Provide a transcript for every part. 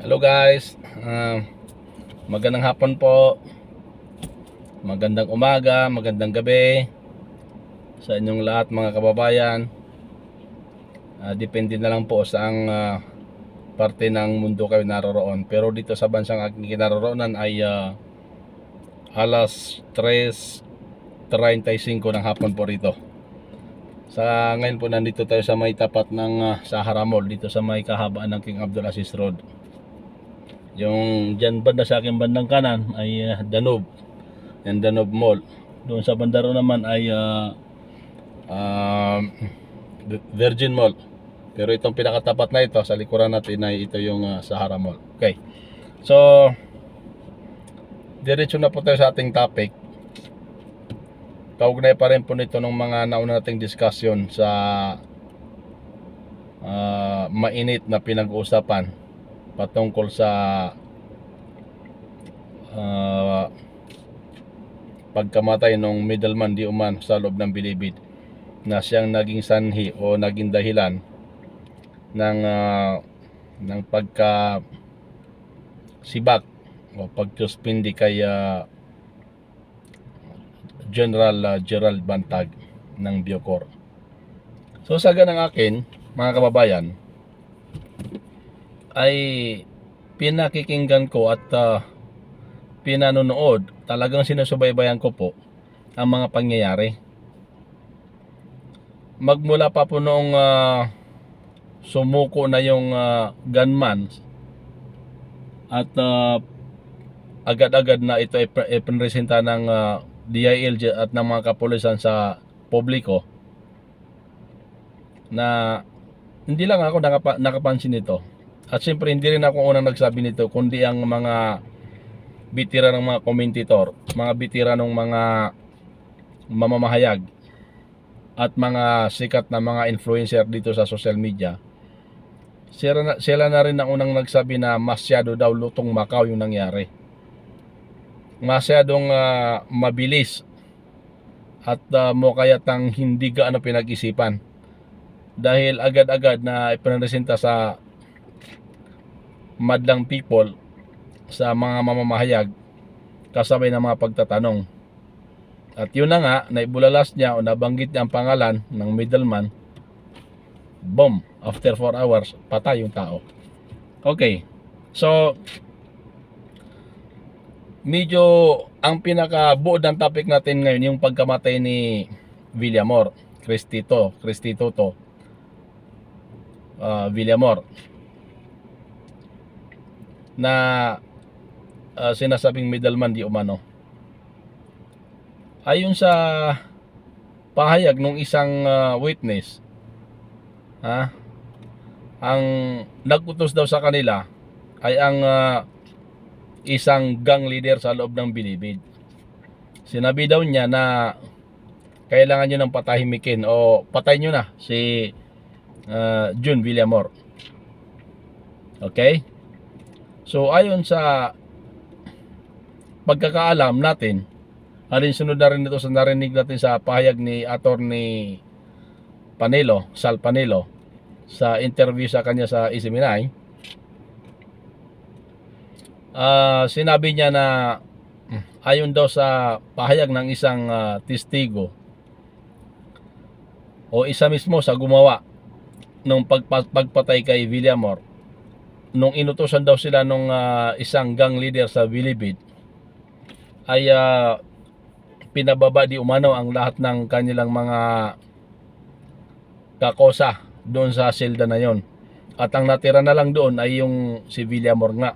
Hello guys, Ah, magandang hapon po, magandang umaga, magandang gabi sa inyong lahat mga kababayan. Ah, depende na lang po sa ang ah, parte ng mundo kayo naroroon. Pero dito sa bansang aking kinaroroonan ay ah, alas 3.35 ng hapon po rito. Sa ngayon po nandito tayo sa may tapat ng ah, Sahara Mall dito sa may kahabaan ng King Abdul Aziz Road. Yung dyan banda sa aking bandang kanan ay ah, Danube. Yung Danube Mall. Doon sa banda ro naman ay ah, um, Virgin Mall. Pero itong pinakatapat na ito sa likuran natin ay ito yung ah, Sahara Mall. Okay. So diretso na po tayo sa ating topic. Kaugnay pa rin po nito ng mga nauna nating discussion sa ah, mainit na pinag-uusapan patungkol sa ah, pagkamatay ng middleman di uman sa loob ng bilibid na siyang naging sanhi o naging dahilan ng ah, ng pagka sibak o pagsuspindi kay ah, General ah, Gerald Bantag ng Biocor. So sa ganang akin, mga kababayan, ay pinakikinggan ko at ah, pinanonood, talagang sinusubaybayan ko po ang mga pangyayari. Magmula pa po noong ah, sumuko na yung ah, gunman at ah, agad-agad na ito ay pre- ipinresenta ng ah, DILG at ng mga kapulisan sa publiko na hindi lang ako nakapa, nakapansin nito at siyempre hindi rin ako unang nagsabi nito kundi ang mga bitira ng mga komentitor, mga bitira ng mga mamamahayag at mga sikat na mga influencer dito sa social media. Sila na, sila na rin ang unang nagsabi na masyado daw lutong Macau yung nangyari. Masyadong ah, mabilis at uh, mukayatang hindi gaano pinag-isipan dahil agad-agad na ipinresenta sa madlang people sa mga mamamahayag kasabay ng mga pagtatanong. At yun na nga, naibulalas niya o nabanggit niya ang pangalan ng middleman. Boom! After 4 hours, patay yung tao. Okay. So, medyo ang pinaka-buod ng topic natin ngayon yung pagkamatay ni Villamor. Cristito, Cristito to. Uh, Villamor na ah, sinasabing middleman di umano. Ayon sa pahayag ng isang ah, witness, ha, ang nagutos daw sa kanila ay ang ah, isang gang leader sa loob ng bilibid. Sinabi daw niya na kailangan nyo ng patahimikin o patay nyo na si ah, June Villamor. Okay? So ayon sa pagkakaalam natin, alin sunod na rin ito sa narinig natin sa pahayag ni Attorney Panelo, Sal Panelo, sa interview sa kanya sa Isiminay, ah sinabi niya na mm, ayon daw sa pahayag ng isang ah, testigo o isa mismo sa gumawa pagpa- pagpatay kay Villamor nung inutusan daw sila nung ah, isang gang leader sa Bilibid ay ah, pinababa di umano ang lahat ng kanilang mga kakosa doon sa silda na yon. At ang natira na lang doon ay yung si Villamor nga.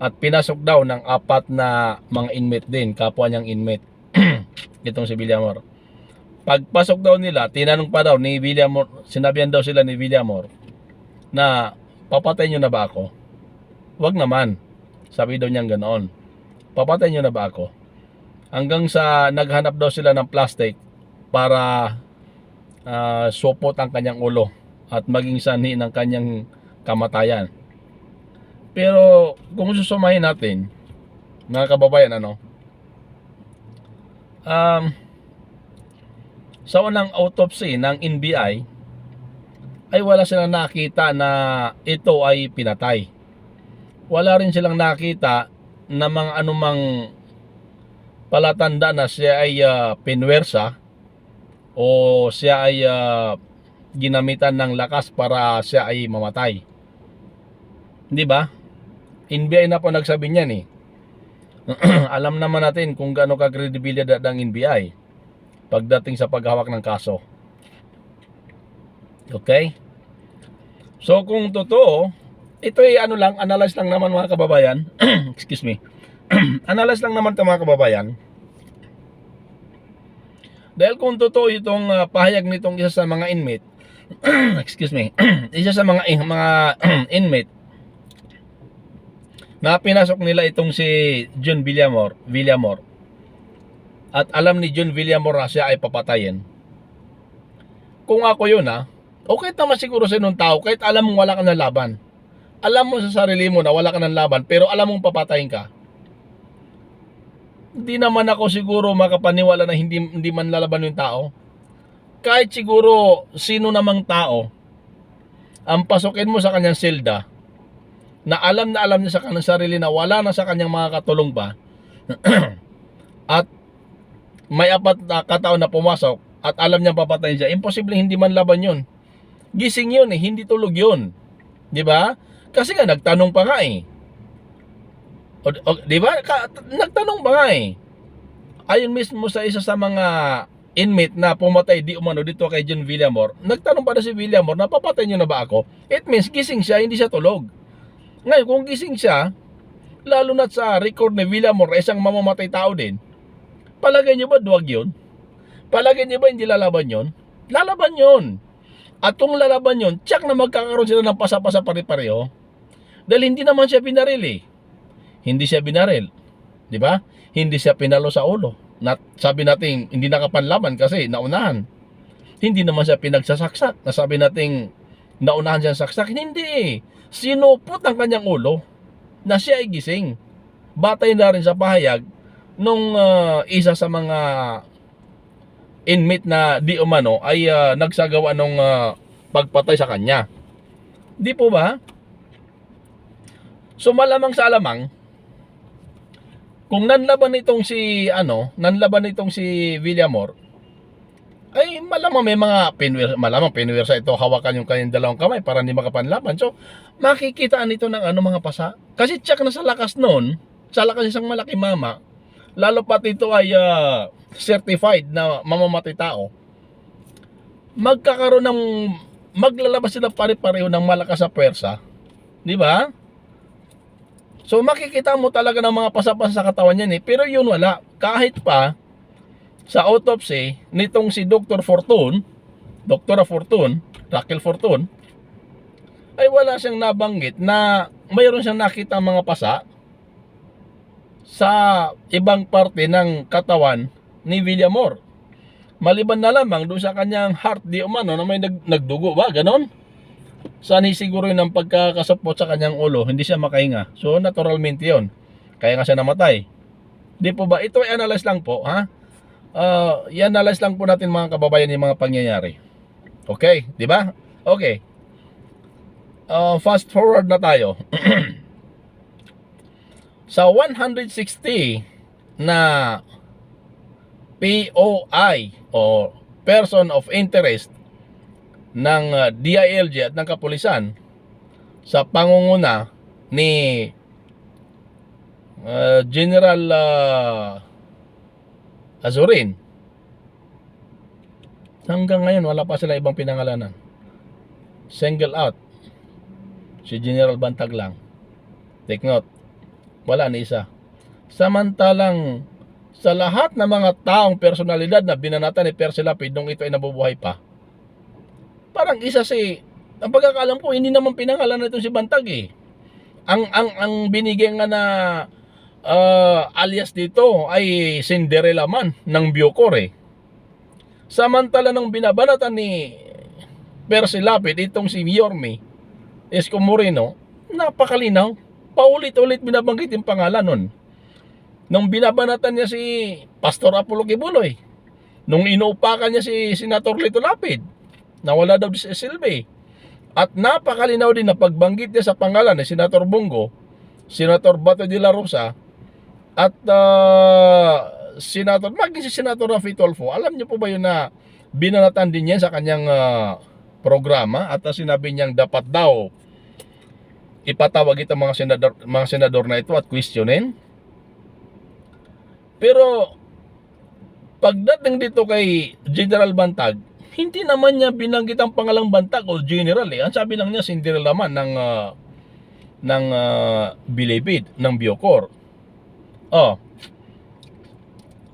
At pinasok daw ng apat na mga inmate din, kapwa niyang inmate. Itong si Villamor. Pagpasok daw nila, tinanong pa daw ni Villamor, sinabihan daw sila ni Villamor na papatay nyo na ba ako? Wag naman. Sabi daw niyang ganoon. Papatay nyo na ba ako? Hanggang sa naghanap daw sila ng plastic para ah, supot ang kanyang ulo at maging sanhi ng kanyang kamatayan. Pero kung susumahin natin, mga kababayan, ano, um, sa unang autopsy ng NBI, ay wala silang nakita na ito ay pinatay. wala rin silang nakita na mga anumang palatanda na siya ay ah, pinwersa o siya ay ah, ginamitan ng lakas para siya ay mamatay. Di ba? NBI na po nagsabi niyan eh. Alam naman natin kung gaano ka credibilidad ang NBI pagdating sa paghawak ng kaso. Okay? So kung totoo, ito ay ano lang, analyze lang naman mga kababayan. Excuse me. analyze lang naman ito mga kababayan. Dahil kung totoo itong ah, pahayag nitong isa sa mga inmate, excuse me, isa sa mga eh, mga inmate na pinasok nila itong si John Villamor, Villamor. At alam ni John Villamor na siya ay papatayin. Kung ako yun ha, okay naman siguro sa nung tao kahit alam mong wala ka ng laban. Alam mo sa sarili mo na wala ka ng laban pero alam mong papatayin ka. Hindi naman ako siguro makapaniwala na hindi, hindi man lalaban yung tao. Kahit siguro sino namang tao ang pasukin mo sa kanyang selda na alam na alam niya sa kanyang sarili na wala na sa kanyang mga katulong pa at may apat na katao na pumasok at alam niya papatayin siya, imposible hindi man laban yun. Gising yun eh, hindi tulog yun. Di ba? Kasi nga nagtanong pa nga eh. O, o, di ba? Ka, nagtanong pa nga eh. Ayon mismo sa isa sa mga inmate na pumatay di umano dito kay John Villamor, nagtanong pa na si Villamor, napapatay niyo na ba ako? It means gising siya, hindi siya tulog. Ngayon, kung gising siya, lalo na sa record ni Villamor, isang mamamatay tao din, palagay niyo ba duwag yun? Palagay niyo ba hindi lalaban yun? Lalaban yun. At kung lalaban yun, tsak na magkakaroon sila ng pasa-pasa pare-pareho. Dahil hindi naman siya binaril eh. Hindi siya binaril. Di ba? Hindi siya pinalo sa ulo. Nat, sabi natin, hindi nakapanlaban kasi naunahan. Hindi naman siya pinagsasaksak. Nasabi natin, naunahan siya saksak. Hindi. Sinupot ang kanyang ulo na siya ay gising. Batay na rin sa pahayag nung ah, isa sa mga inmate na di umano ay ah, nagsagawa ng pagpatay sa kanya. Di po ba? So malamang sa alamang, kung nanlaban itong si ano, nanlaban itong si Villamor, ay malamang may mga pinwer, malamang pinwersa ito hawakan yung kanyang dalawang kamay para hindi makapanlaban. So makikitaan ito ng ano mga pasa. Kasi tsak na sa lakas noon, sa lakas isang malaki mama, lalo pati ito ay ah, certified na mamamatay tao, magkakaroon ng maglalabas sila pare-pareho ng malakas sa pwersa. Di ba? So makikita mo talaga ng mga pasapasa sa katawan niyan eh. Pero yun wala. Kahit pa sa autopsy nitong si Dr. Fortune, Dr. Fortune, Raquel Fortune, ay wala siyang nabanggit na mayroon siyang nakita mga pasa sa ibang parte ng katawan ni Villamor. Maliban na lamang doon sa kanyang heart di umano na may nag, nagdugo ba, ganon? Sani siguro yun ang pagkakasapot sa kanyang ulo, hindi siya makahinga. So naturalmente yon. Kaya nga siya namatay. Di po ba? Ito ay analyze lang po, ha? Uh, i-analyze lang po natin mga kababayan yung mga pangyayari. Okay, di ba? Okay. Uh, fast forward na tayo. sa 160 na POI o Person of Interest ng uh, DILG at ng kapulisan sa pangunguna ni uh, General uh, Azurin. Hanggang ngayon wala pa sila ibang pinangalanan. Single out si General Bantag lang take note wala ni isa. Samantalang sa lahat ng mga taong personalidad na binanatan ni Percy Lapid nung ito ay nabubuhay pa parang isa si ang pagkakalam ko hindi naman pinangalan na si Bantag eh. Ang ang ang binigyan nga na uh, alias dito ay Cinderella man ng Bucor eh. Samantala nung binabanatan ni Percy Lapid itong si Yorme Esco Moreno napakalinaw. Paulit-ulit binabanggit yung pangalan nun nung binabanatan niya si Pastor Apollo Kibuloy nung inuupakan niya si Senator Lito Lapid nawala daw si Silve. At napakalinaw din na pagbanggit niya sa pangalan ni Senator Bongo Senator Bato de la Rosa at ah, Senator, maging si Senator Rafi Tulfo, alam niyo po ba yun na binanatan din niya sa kanyang ah, programa at ah, sinabi niyang dapat daw ipatawag itong mga senador, mga senador na ito at questionin. Pero pagdating dito kay General Bantag, hindi naman niya binanggit ang pangalang Bantag o General eh. Ang sabi lang niya, Cinderella man ng ah, ng uh, Bilibid, ng Biocor. Oh.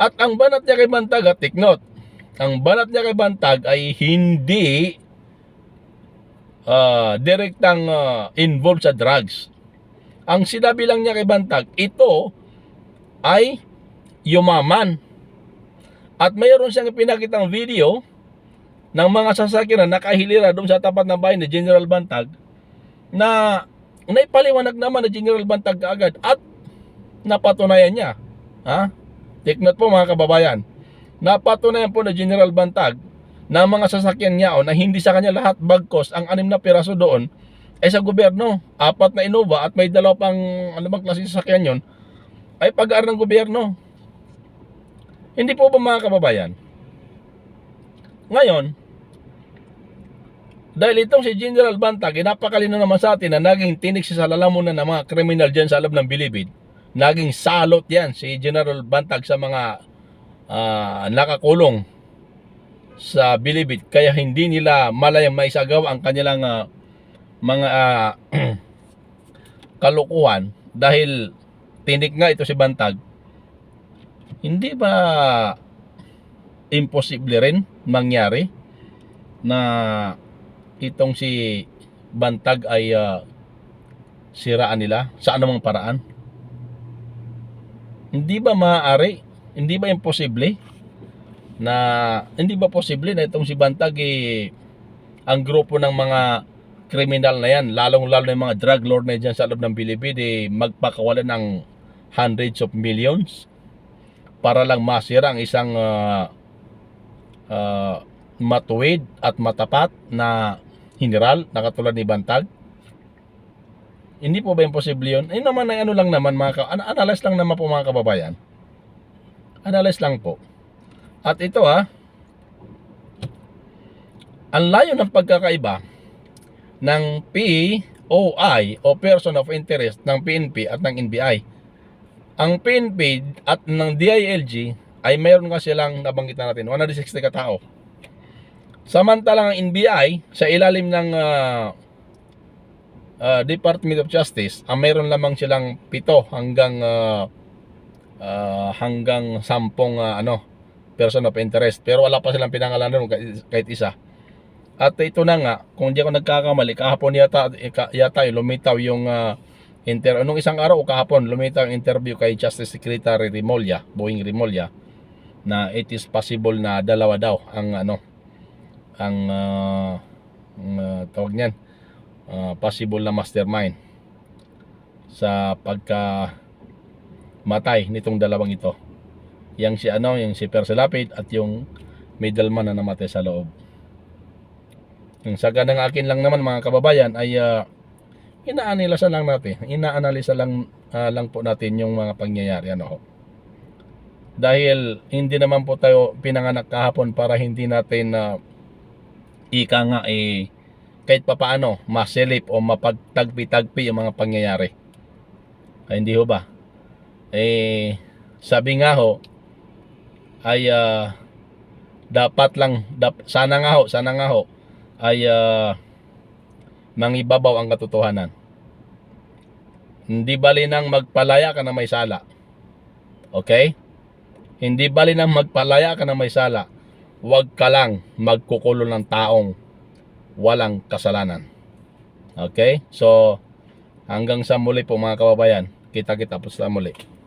At ang banat niya kay Bantag, at take note, ang banat niya kay Bantag ay hindi uh, direktang ah, involved sa drugs. Ang sinabi lang niya kay Bantag, ito ay yumaman. At mayroon siyang pinakitang video ng mga sasakyan na nakahilira doon sa tapat ng bahay ni General Bantag na naipaliwanag naman ni General Bantag agad at napatunayan niya. Ha? Take note po mga kababayan. Napatunayan po ni General Bantag na mga sasakyan niya o na hindi sa kanya lahat bagkos ang anim na piraso doon ay sa gobyerno. Apat na Innova at may dalawa pang ano bang klase sasakyan yon ay pag-aar ng gobyerno. Hindi po ba mga kababayan? Ngayon, dahil itong si General Bantag, eh, napakalino naman sa atin na naging tinik sa lalamunan ng mga kriminal dyan sa loob ng Bilibid. Naging salot yan si General Bantag sa mga ah, nakakulong sa Bilibid. Kaya hindi nila malayang maisagawa ang kanilang ah, mga ah, kalukuhan dahil tinik nga ito si Bantag. Hindi ba imposible rin mangyari na itong si Bantag ay ah, siraan nila sa anumang paraan? Hindi ba maaari? Hindi ba imposible na hindi ba posible na itong si Bantag eh, ang grupo ng mga kriminal na yan, lalong-lalo yung mga drug lord na dyan sa loob ng Bilibid, eh, magpakawala ng hundreds of millions para lang masira ang isang ah, ah, matuwid at matapat na general na katulad ni Bantag? Hindi po ba imposible yun? Eh naman ay ano lang naman mga ka- an- analyze lang naman po mga kababayan. Analyze lang po. At ito ha, ang layo ng pagkakaiba ng POI o Person of Interest ng PNP at ng NBI. Ang PNP at ng DILG ay mayroon nga silang nabanggit na natin, 160 katao. Samantalang ang NBI sa ilalim ng ah, ah, Department of Justice, ang mayroon lamang silang pito hanggang ah, ah, hanggang sampung ah, ano person of interest. Pero wala pa silang pinangalanan kahit, isa. At ito na nga, kung di ako nagkakamali, kahapon yata, eh, yata eh, lumitaw yung ah, inter nung isang araw o kahapon lumitaw ang interview kay Justice Secretary Rimolya, Boeing Rimolya na it is possible na dalawa daw ang ano ang ang, ah, tawag niyan ah, possible na mastermind sa pagka matay nitong dalawang ito. Yang si ano, yung si Perselapid at yung middleman na namatay sa loob. Yung saga ng akin lang naman mga kababayan ay uh, inaanalisa lang natin. Inaanalisa lang ah, lang po natin yung mga pangyayari ano ho. Dahil hindi naman po tayo pinanganak kahapon para hindi natin na ika nga eh kahit papaano masilip o mapagtagpi-tagpi yung mga pangyayari. Ay, hindi ho ba? Eh, sabi nga ho, ay ah, dapat lang, dap, sana nga ho, sana nga ho, ay ah, mangibabaw ang katotohanan. Hindi bali nang magpalaya ka na may sala. Okay? Hindi bali nang magpalaya ka na may sala. Huwag ka lang magkukulo ng taong walang kasalanan. Okay? So, hanggang sa muli po mga kababayan. Kita-kita po sa muli.